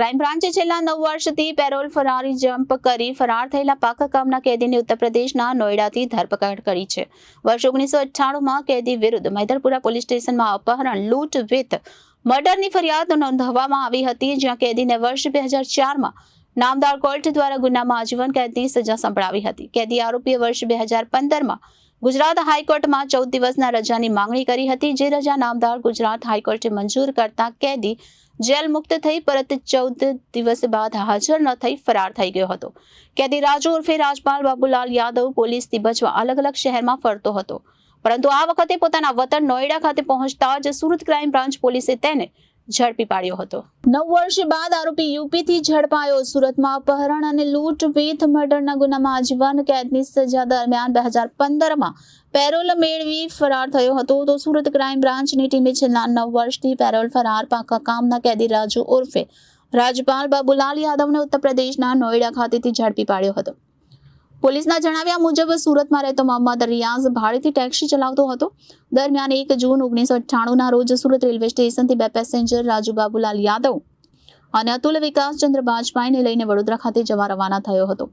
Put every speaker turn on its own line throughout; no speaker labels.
Crime બ્રાન્ચે છેલ્લા નવ વર્ષથી પેરોલ ફરારી જમ્પ કરી ફરાર થયેલા પાકા કામના કેદીની ઉત્તર નોઈડાથી ધરપકડ કરી છે. વર્ષ ઓગણીસો અઠ્ઠાણુંમાં કેદી વિરુદ્ધ મૈદરપુરા પોલીસ સ્ટેશનમાં અપહરણ, લૂંટ વિથ મર્ડરની ફરિયાદ નોંધવામાં આવી હતી, જ્યાં કેદીને વર્ષ બે હજાર ચારમાં નામદાર કોર્ટ દ્વારા ગુનામાં આજીવન કેદની સજા સંભળાવી હતી. કેદી આરોપીએ વર્ષ બે હજાર પંદરમાં ગુજરાત હાઈકોર્ટમાં ચૌદ દિવસના રજાની માંગણી કરી હતી, જે રજા નામદાર ગુજરાત હાઈકોર્ટે મંજૂર કરતા કેદી જેલ મુક્ત થઈ પરત ચૌદ દિવસ બાદ હાજર ન થઈ ફરાર થઈ ગયો હતો. કેદી રાજુ ઉર્ફે રાજપાલ બાબુલાલ યાદવ પોલીસથી બચવા અલગ અલગ શહેરમાં ફરતો હતો. પરંતુ આ વખતે પોતાના વતન નોઈડા ખાતે પહોંચતા જ સુરત ક્રાઇમ બ્રાન્ચ પોલીસે તેને ઝડપી પાડ્યો હતો. નવ વર્ષ બાદ આરોપી યુપીથી ઝડપાયો. સુરતમાં અપહરણ અને લૂંટ વિથ મર્ડરના ગુનામાં આજીવન કેદની સજા દરમિયાન બે હજાર પંદરમાં પેરોલ મેળવી ફરાર થયો હતો. તો સુરત ક્રાઇમ બ્રાન્ચની ટીમે છેલ્લા નવ વર્ષથી પેરોલ ફરાર પાકા કામના કેદી રાજુ ઉર્ફે રાજપાલ બાબુલાલ યાદવને ઉત્તર પ્રદેશના નોઈડા ખાતેથી ઝડપી પાડ્યો હતો. પોલીસના જણાવ્યા મુજબ સુરતમાં રહેતો મોહમ્મદ રિયાઝ ભાડેથી ટેક્સી ચલાવતો હતો. દરમિયાન એક જૂન ઓગણીસો અઠ્ઠાણુંના રોજ સુરત રેલવે સ્ટેશનથી બે પેસેન્જર રાજુ બાબુલાલ યાદવ અને અતુલ વિકાસચંદ્ર બાજપાઈને લઈને વડોદરા ખાતે જવા રવાના થયો હતો.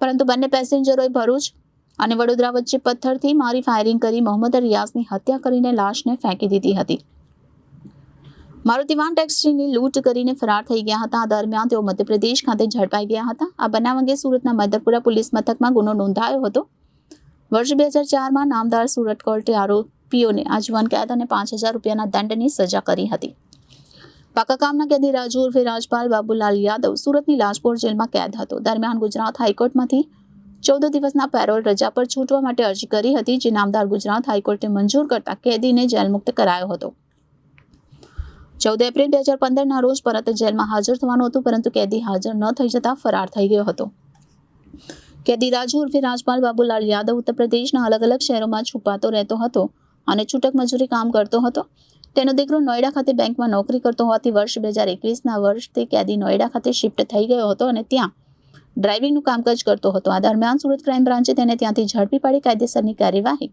પરંતુ બંને પેસેન્જરોએ ભરૂચ અને વડોદરા વચ્ચે પથ્થરથી મારી ફાયરિંગ કરી મોહમ્મદ રિયાઝની હત્યા કરીને લાશને ફેંકી દીધી હતી. મારુતિ વાન ટેક્સીની લૂંટ કરીને ફરાર થઈ ગયા હતા. આ દરમિયાન તેઓ મધ્યપ્રદેશ ખાતે ઝડપાઈ ગયા હતા. આ બનાવ અંગે સુરતના મધરપુરા પોલીસ મથકમાં ગુનો નોંધાયો હતો. વર્ષ બે હજાર ચારમાં નામદાર સુરત કોર્ટે આરોપીઓને આજીવન કેદ અને પાંચ હજાર રૂપિયાના દંડની સજા કરી હતી. પાકા કામના કેદી રાજુ ઉર્ફે રાજપાલ બાબુલાલ યાદવ સુરતની લાજપોર જેલમાં કેદ હતો. દરમિયાન ગુજરાત હાઈકોર્ટમાંથી ચૌદ દિવસના પેરોલ રજા પર છૂટવા માટે અરજી કરી હતી, જે નામદાર ગુજરાત હાઈકોર્ટે મંજૂર કરતા કેદીને જેલમુક્ત કરાયો હતો. ચૌદ એપ્રિલ બે હજાર પંદરના રોજ પરત જેલમાં હાજર થવાનું હતું, પરંતુ કેદી હાજર ન થઈ જતા ફરાર થઈ ગયો હતો. કેદી રાજુ ઉર્ફે રાજપાલ બાબુલાલ યાદવ ઉત્તર પ્રદેશના અલગ અલગ શહેરોમાં છુપાતો રહેતો હતો અને છૂટક મજૂરી કામ કરતો હતો. તેનો દીકરો નોઈડા ખાતે બેંકમાં નોકરી કરતો હોવાથી વર્ષ બે હજાર એકવીસના વર્ષથી કેદી નોઈડા ખાતે શિફ્ટ થઈ ગયો હતો અને ત્યાં ડ્રાઇવિંગનું કામકાજ કરતો હતો. આ દરમિયાન સુરત ક્રાઇમ બ્રાન્ચે તેને ત્યાંથી ઝડપી પાડી કાયદેસરની કાર્યવાહી